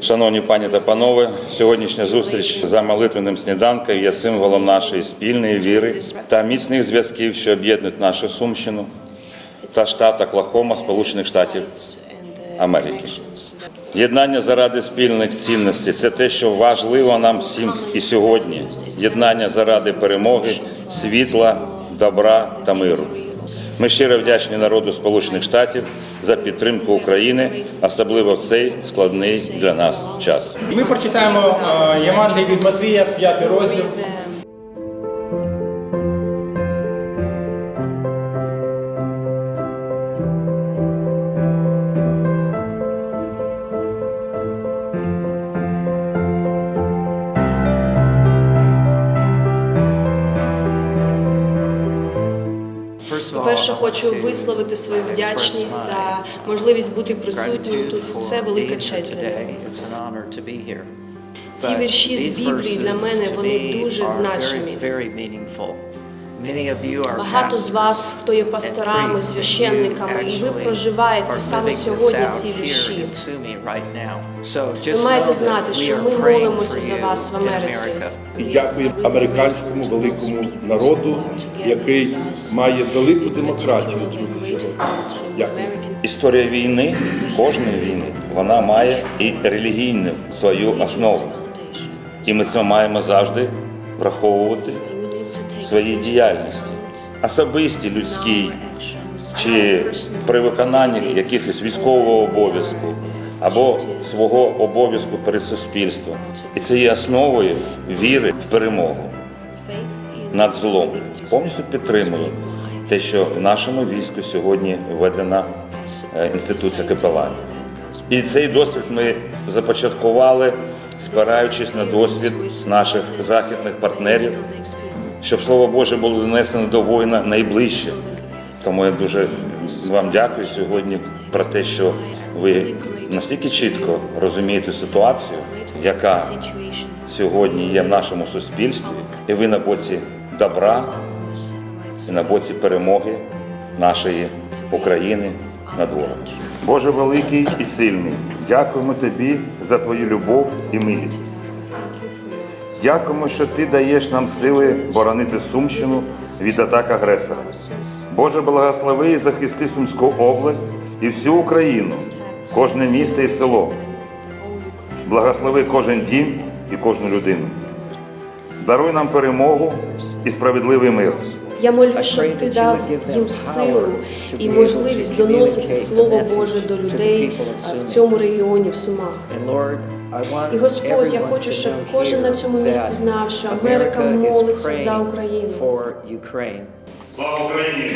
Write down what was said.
Шановні пані та панове, сьогоднішня зустріч за молитвенним сніданком є символом нашої спільної віри та міцних зв'язків, що об'єднують нашу Сумщину та штат Оклахома, Сполучених Штатів Америки. Єднання заради спільних цінностей це те, що важливо нам всім і сьогодні. Єднання заради перемоги, світла, добра та миру. Ми щиро вдячні народу Сполучених Штатів за підтримку України, особливо в цей складний для нас час. Ми прочитаємо Євангелій Євангеліє від Матвія, п'ятий розділ. По-перше, хочу висловити свою вдячність за можливість бути присутнім тут. Це велика честь для мене. Ці вірші з Біблії для мене вони дуже значимі. Багато з вас, хто є пасторами, священниками, і ви проживаєте саме сьогодні ці вірші. Ви маєте знати, що ми молимося за вас в Америці. І дякуємо американському великому народу, який має велику демократію, друзі, сьогодні. Дякую. Історія війни, кожної війни, вона має і релігійну свою основу. І ми це маємо завжди враховувати своїй діяльності. Особистій, людській, чи при виконанні якихось військового обов'язку або свого обов'язку перед суспільством. І це є основою віри в перемогу над злом. Повністю підтримую те, що в нашому війську сьогодні введена е, інституція капеланів. І цей досвід ми започаткували, спираючись на досвід наших західних партнерів, щоб слово Боже було донесено до воїна найближче. Тому я дуже вам дякую сьогодні про те, що ви настільки чітко розумієте ситуацію, яка сьогодні є в нашому суспільстві, і ви на боці добра і на боці перемоги нашої України над ворогом. Боже великий і сильний, дякуємо тобі за твою любов і милість. Дякуємо, що ти даєш нам сили боронити Сумщину від атак агресора. Боже, благослови і захисти Сумську область і всю Україну, кожне місто і село. Благослови кожен дім і кожну людину. Даруй нам перемогу і справедливий мир. Я молю, щоб ти дав їм силу і можливість доносити Слово Боже до людей в цьому регіоні, в Сумах. І Господь, я хочу, щоб кожен на цьому місці знав, що Америка молиться за Україну. Слава Україні!